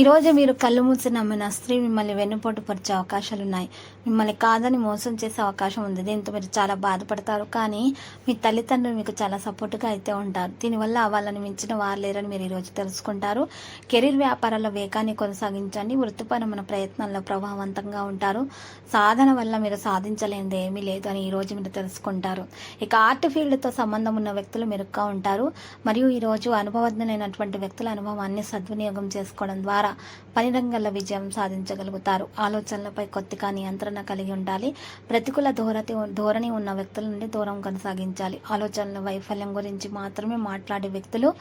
ఈరోజు మీరు కళ్ళు మూసి నమ్మిన స్త్రీ మిమ్మల్ని వెన్నుపోటు పరిచే అవకాశాలు ఉన్నాయి మిమ్మల్ని కాదని మోసం చేసే అవకాశం ఉంది. దీంతో మీరు చాలా బాధపడతారు. కానీ మీ తల్లిదండ్రులు మీకు చాలా సపోర్ట్గా అయితే ఉంటారు. దీనివల్ల వాళ్ళని మించిన వారు లేరని మీరు ఈరోజు తెలుసుకుంటారు. కెరీర్ వ్యాపారాల వేగాన్ని కొనసాగించండి. వృత్తిపరమైన ప్రయత్నాల్లో ప్రభావవంతంగా ఉంటారు. సాధన వల్ల మీరు సాధించలేనిది ఏమీ లేదు అని ఈరోజు మీరు తెలుసుకుంటారు. ఇక ఆర్ట్ ఫీల్డ్తో సంబంధం ఉన్న వ్యక్తులు మెరుగ్గా ఉంటారు. మరియు ఈరోజు అనుభవజ్ఞులైనటువంటి వ్యక్తుల అనుభవాన్ని సద్వినియోగం చేసుకోవడం ద్వారా పని రంగంలో విజయం సాధించగలుగుతారు. ఆలోచనలపై కొద్దిగా నియంత్రణ కలిగి ఉండాలి. ప్రతికూల ధోరణి ధోరణి ఉన్న వ్యక్తుల నుండి దూరం కొనసాగించాలి. ఆలోచనల వైఫల్యం గురించి మాత్రమే మాట్లాడే వ్యక్తులు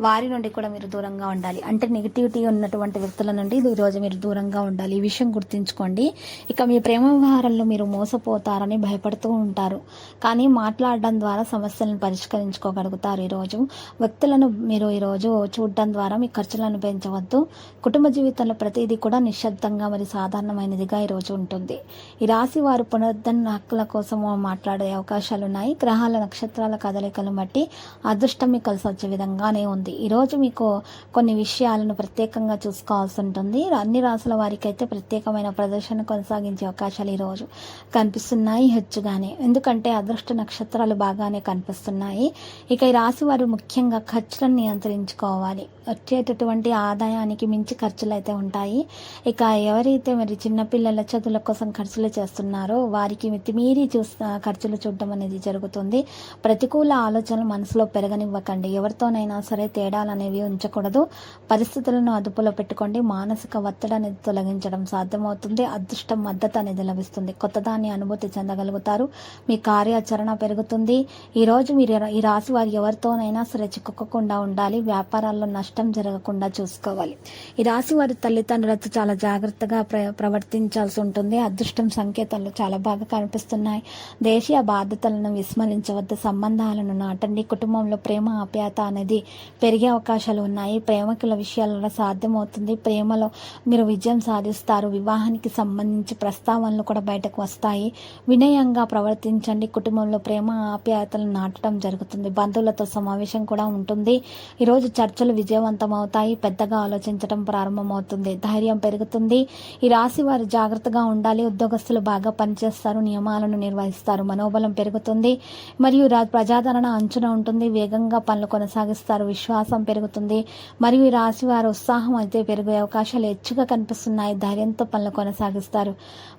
వారి నుండి కూడా మీరు దూరంగా ఉండాలి. అంటే నెగిటివిటీ ఉన్నటువంటి వ్యక్తుల నుండి ఈ రోజు మీరు దూరంగా ఉండాలి. ఈ విషయం గుర్తుంచుకోండి. ఇక మీ ప్రేమ వ్యవహారంలో మీరు మోసపోతారని భయపడుతూ ఉంటారు. కానీ మాట్లాడడం ద్వారా సమస్యలను పరిష్కరించుకోగలుగుతారు ఈరోజు. వ్యక్తులను మీరు ఈరోజు చూడడం ద్వారా మీ ఖర్చులను పెంచవద్దు. కుటుంబ జీవితంలో ప్రతిదీ కూడా నిశ్శబ్దంగా మరి సాధారణమైనదిగా ఈరోజు ఉంటుంది. ఈ రాశి వారు పునరుద్ధరణ హక్కుల కోసం మాట్లాడే అవకాశాలు ఉన్నాయి. గ్రహాల నక్షత్రాల కదలికలు బట్టి అదృష్టం మీకు కలిసి వచ్చే విధంగానే ఉంది. ఈరోజు మీకు కొన్ని విషయాలను ప్రత్యేకంగా చూసుకోవాల్సి ఉంటుంది. అన్ని రాసుల వారికి అయితే ప్రత్యేకమైన ప్రదర్శన కొనసాగించే అవకాశాలు ఈరోజు కనిపిస్తున్నాయి హెచ్చుగానే. ఎందుకంటే అదృష్ట నక్షత్రాలు బాగానే కనిపిస్తున్నాయి. ఇక ఈ రాశి వారు ముఖ్యంగా ఖర్చులను నియంత్రించుకోవాలి. వచ్చేటటువంటి ఆదాయానికి మించి ఖర్చులు అయితే ఉంటాయి. ఇక ఎవరైతే మరి చిన్నపిల్లల చదువుల కోసం ఖర్చులు చేస్తున్నారో వారికి మితిమీరి చూస్తా ఖర్చులు చూడడం అనేది జరుగుతుంది. ప్రతికూల ఆలోచనలు మనసులో పెరగనివ్వకండి. ఎవరితోనైనా సరే తేడాలు అనేవి ఉంచకూడదు. పరిస్థితులను అదుపులో పెట్టుకోండి. మానసిక ఒత్తిడి అనేది తొలగించడం సాధ్యమవుతుంది. అదృష్టం మద్దతు అనేది లభిస్తుంది. కొత్తదాన్ని అనుభూతి చెందగలుగుతారు. మీ కార్యాచరణ పెరుగుతుంది. ఈరోజు మీరు ఈ రాశి వారు ఎవరితోనైనా సరే చిక్కుకోకుండా ఉండాలి. వ్యాపారాల్లో నష్టం జరగకుండా చూసుకోవాలి. ఈ రాశి వారి తల్లిదండ్రులతో చాలా జాగ్రత్తగా ప్ర ప్రవర్తించాల్సి ఉంటుంది. అదృష్టం సంకేతాలు చాలా బాగా కనిపిస్తున్నాయి. దేశీయ బాధ్యతలను విస్మరించవద్దు. సంబంధాలను నాటండి. కుటుంబంలో ప్రేమ ఆప్యాయత అనేది పెరిగే అవకాశాలు ఉన్నాయి. ప్రేమకుల విషయాలలో సాధ్యమవుతుంది. ప్రేమలో మీరు విజయం సాధిస్తారు. వివాహానికి సంబంధించి ప్రస్తావనలు కూడా బయటకు వస్తాయి. వినయంగా ప్రవర్తించండి. కుటుంబంలో ప్రేమ ఆప్యాయతలు నాటడం జరుగుతుంది. బంధువులతో సమావేశం కూడా ఉంటుంది. ఈరోజు చర్చలు విజయవంతం అవుతాయి పెద్దగా ఆలోచించడం ప్రారంభమవుతుంది. ధైర్యం పెరుగుతుంది. ఈ రాశి వారు జాగ్రత్తగా ఉండాలి. ఉద్యోగస్తులు బాగా పనిచేస్తారు. నియమాలను నిర్వహిస్తారు. మనోబలం పెరుగుతుంది. మరియు ప్రజాదరణ అంచున ఉంటుంది. వేగంగా పనులు కొనసాగిస్తారు. విశ్వాసం పెరుగుతుంది. మరియు ఈ రాశి వారు ఉత్సాహం అయితే పెరిగే అవకాశాలు హెచ్చుగా కనిపిస్తున్నాయి. ధైర్యంతో పనులు కొనసాగిస్తారు.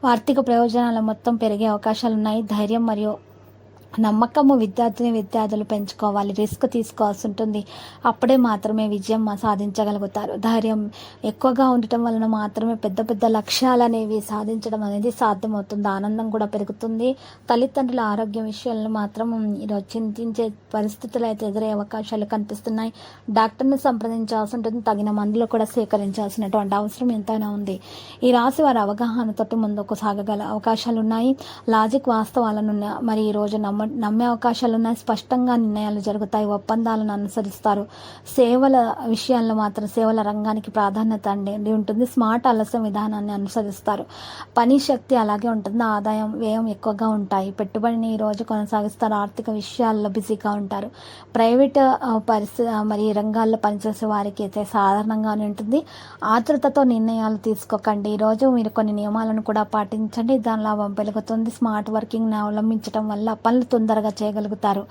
ఆర్థిక ప్రయోజనాలు మొత్తం పెరిగే అవకాశాలు ఉన్నాయి ధైర్యం మరియు నమ్మకము విద్యార్థిని విద్యార్థులు పెంచుకోవాలి రిస్క్ తీసుకోవాల్సి ఉంటుంది. అప్పుడే మాత్రమే విజయం సాధించగలుగుతారు. ధైర్యం ఎక్కువగా ఉండటం వలన మాత్రమే పెద్ద పెద్ద లక్ష్యాలు అనేవి సాధించడం అనేది సాధ్యమవుతుంది. ఆనందం కూడా పెరుగుతుంది. తల్లిదండ్రుల ఆరోగ్యం విషయాలను మాత్రం ఈరోజు చింతించే పరిస్థితులు అయితే ఎదురయ్యే అవకాశాలు కనిపిస్తున్నాయి. డాక్టర్ను సంప్రదించాల్సి ఉంటుంది. తగిన మందులు కూడా స్వీకరించాల్సినటువంటి అవసరం ఎంతైనా ఉంది. ఈ రాశి వారి అవగాహనతోటి ముందుకు సాగగల అవకాశాలు ఉన్నాయి లాజిక్ వాస్తవాలను మరి ఈ రోజు నమ్మ నమ్మే అవకాశాలు ఉన్నాయి స్పష్టంగా నిర్ణయాలు జరుగుతాయి. ఒప్పందాలను అనుసరిస్తారు. సేవల విషయాల్లో మాత్రం సేవల రంగానికి ప్రాధాన్యత అండి ఉంటుంది. స్మార్ట్ ఆలస్యం విధానాన్ని అనుసరిస్తారు. పని శక్తి అలాగే ఉంటుంది. ఆదాయం వ్యయం ఎక్కువగా ఉంటాయి. పెట్టుబడిని ఈ రోజు కొనసాగిస్తారు. ఆర్థిక విషయాల్లో బిజీగా ఉంటారు. ప్రైవేట్ పరిస్థితి మరి రంగాల్లో పనిచేసే వారికి అయితే సాధారణంగానే ఉంటుంది. ఆతృతతో నిర్ణయాలు తీసుకోకండి. ఈరోజు మీరు కొన్ని నియమాలను కూడా పాటించండి. దాని లాభం పెరుగుతుంది. స్మార్ట్ వర్కింగ్ అవలంబించడం వల్ల పనులు తొందరగా చేయగలుగుతారు.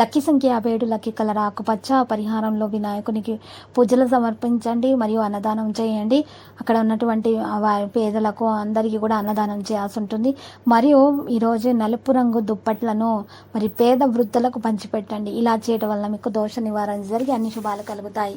లక్కీ సంఖ్య యాభై ఏడు లక్కీ కలర్ ఆకుపచ్చ పరిహారంలో వినాయకునికి పూజలు సమర్పించండి మరియు అన్నదానం చేయండి. అక్కడ ఉన్నటువంటి వారి పేదలకు అందరికీ కూడా అన్నదానం చేయాల్సి ఉంటుంది. మరియు ఈరోజు నలుపు రంగు దుప్పట్లను మరి పేద వృద్ధులకు పంచిపెట్టండి. ఇలా చేయడం వల్ల మీకు దోష నివారణ జరిగి అన్ని శుభాలు కలుగుతాయి.